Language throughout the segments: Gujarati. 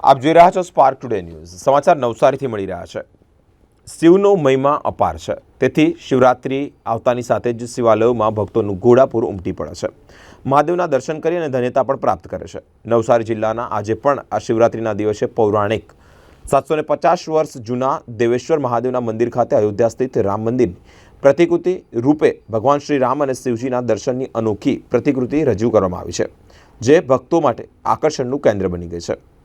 આપ જોઈ રહ્યા છો સ્પાર્ક ટુડે ન્યૂઝ સમાચાર નવસારીથી મળી રહ્યા છે. શિવનો મહિમા અપાર છે. તેથી શિવરાત્રિ આવતાની સાથે જ શિવાલયોમાં ભક્તોનું ઘોડાપૂર ઉમટી પડે છે. મહાદેવના દર્શન કરી અને ધન્યતા પણ પ્રાપ્ત કરે છે. નવસારી જિલ્લાના આજે પણ આ શિવરાત્રિના દિવસે પૌરાણિક સાતસો પચાસ વર્ષ જૂના દેવેશ્વર મહાદેવના મંદિર ખાતે અયોધ્યા સ્થિત રામ મંદિરની પ્રતિકૃતિ રૂપે ભગવાન શ્રી રામ અને શિવજીના દર્શનની અનોખી પ્રતિકૃતિ રજૂ કરવામાં આવી છે. જે ભક્તો માટે આકર્ષણનું કેન્દ્ર બની ગઈ છે.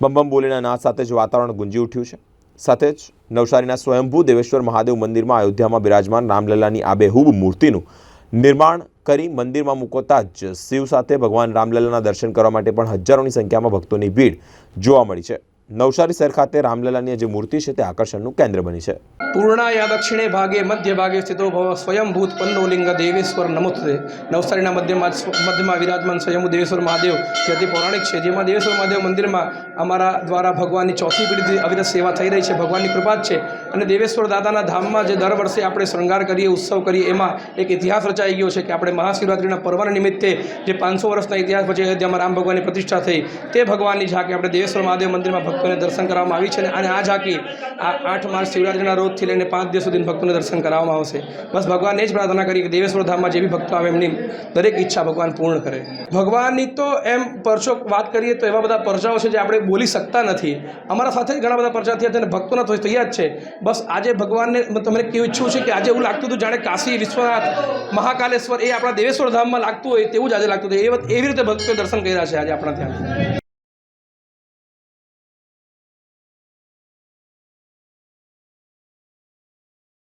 બમ બમ બોલીના નાદ સાથે જ વાતાવરણ ગુંજી ઉઠ્યું છે. સાથે જ નવસારીના સ્વયંભૂ દેવેશ્વર મહાદેવ મંદિરમાં અયોધ્યામાં બિરાજમાન રામલલ્લાની આબેહૂબ મૂર્તિનું નિર્માણ કરી મંદિરમાં મુકોતા જ શિવ સાથે ભગવાન રામલલ્લાના દર્શન કરવા માટે પણ હજારોની સંખ્યામાં ભક્તોની ભીડ જોવા મળી છે. નવસારી શહેર ખાતે રામલલાની જે મૂર્તિ છે તે આકર્ષણનું કેન્દ્ર બની છે. પૂર્ણાયા દક્ષિણે ભાગે, મધ્ય ભાગે સ્થિતો ભવ સ્વયંભૂત પન્નોલિંગ દેવેશ્વર નમોસ્તે. નવસારીના મધ્યમાં મધ્યમાં વિરાજમાન સ્વયંભૂ દેવેશ્વર મહાદેવ, જે અતિ પૌરાણિક છે. જેમાં દેવેશ્વર મહાદેવ મંદિરમાં અમારા દ્વારા ભગવાનની ચોથી પેઢીથી અવિરત સેવા થઈ રહી છે. ભગવાનની કૃપા જ છે. અને દેવેશ્વર દાદાના ધામમાં જે દર વર્ષે આપણે શૃંગાર કરીએ, ઉત્સવ કરીએ, એમાં એક ઇતિહાસ રચાઈ ગયો છે કે આપણે મહાશિવરાત્રિના પર્વ નિમિત્તે જે પાંચસો વર્ષના ઇતિહાસ પછી અયોધ્યામાં રામ ભગવાનની પ્રતિષ્ઠા થઈ, તે ભગવાનની ઝાંકી આપણે દેવેશ્વર મહાદેવ મંદિરમાં ભક્તોને દર્શન કરવામાં આવી છે અને આ ઝાંકી આ આઠ માર્ચ શિવરાત્રિના રોજથી લઈને પાંચ દિવસ સુધી ભક્તોને દર્શન કરાવવામાં આવશે. બસ ભગવાનને જ પ્રાર્થના કરી કે દેવેશ્વર ધામમાં જે બી ભક્તો આવે એમની દરેક ઈચ્છા ભગવાન પૂર્ણ કરે. ભગવાનની તો એમ પરચો વાત કરીએ તો એવા બધા પરચાઓ છે જે આપણે બોલી શકતા નથી. અમારા સાથે ઘણા બધા પરચા થયા છે અને ભક્તોના તો થયા જ છે. બસ આજે ભગવાનને તમને કેવું ઈચ્છું છે કે આજે એવું લાગતું હતું જાણે કાશી વિશ્વનાથ, મહાકાલેશ્વર એ આપણા દેવેશ્વર ધામમાં લાગતું હોય તેવું જ આજે લાગતું હતું. એવી રીતે ભક્તો દર્શન કર્યા છે આજે આપણા ત્યાં